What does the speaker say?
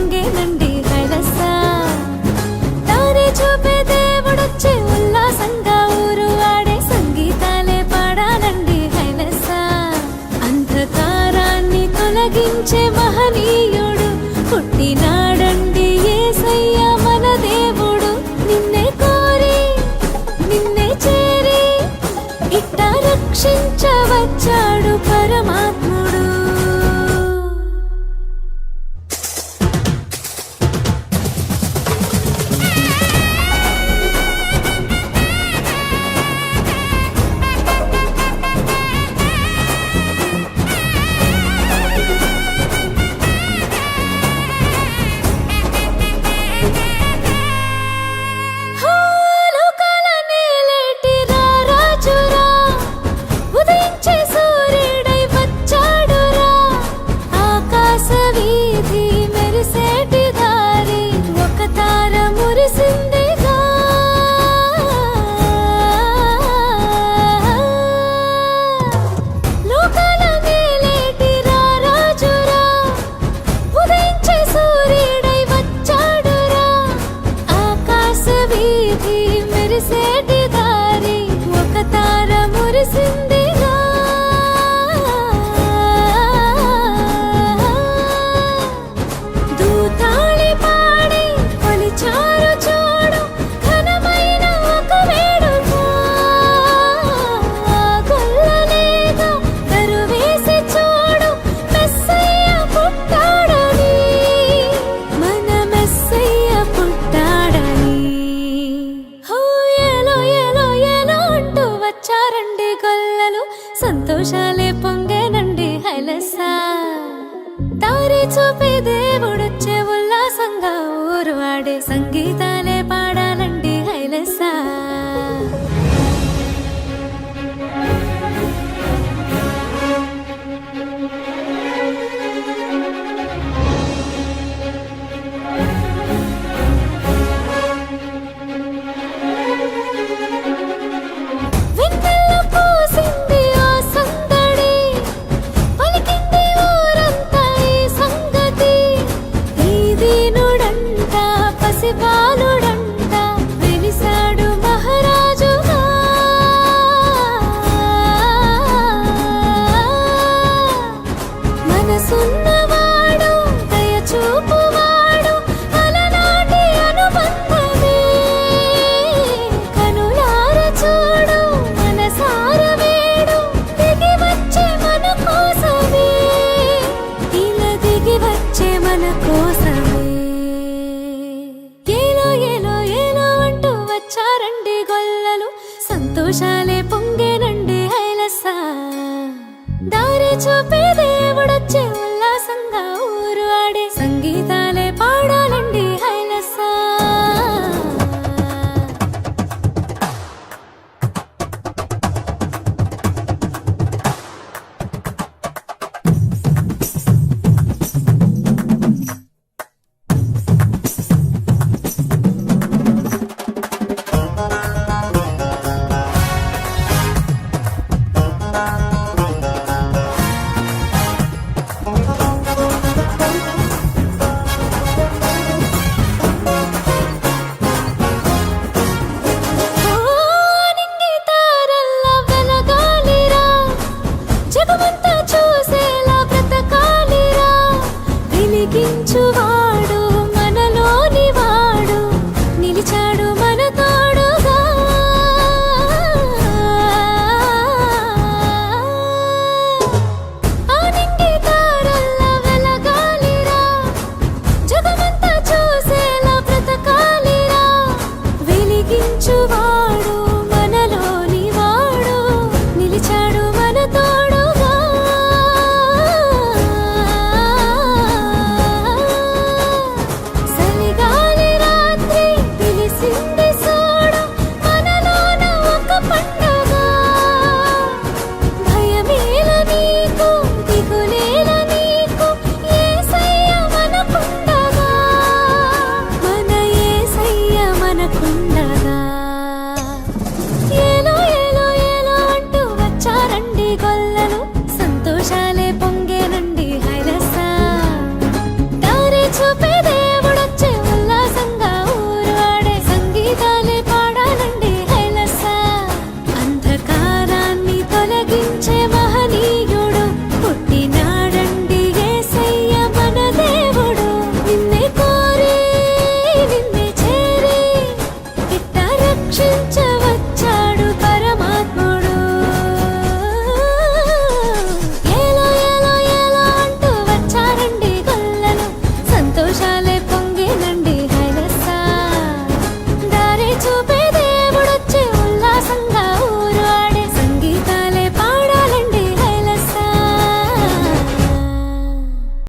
గంగే నుండి వెలసా. తారే చూపే వచ్చి ఉల్లాసంగా ఊరు ఆడే సంగీతాలే పాడాలండి హైలసా. అంధకారాన్ని తొలగించే मेरे से दी సంతోషాలే పొంగేనండి హైలసా. దారి చూపే దేవుడొచ్చే ఉల్లాసంగా ఊరువాడే సంగీతాలే పా to be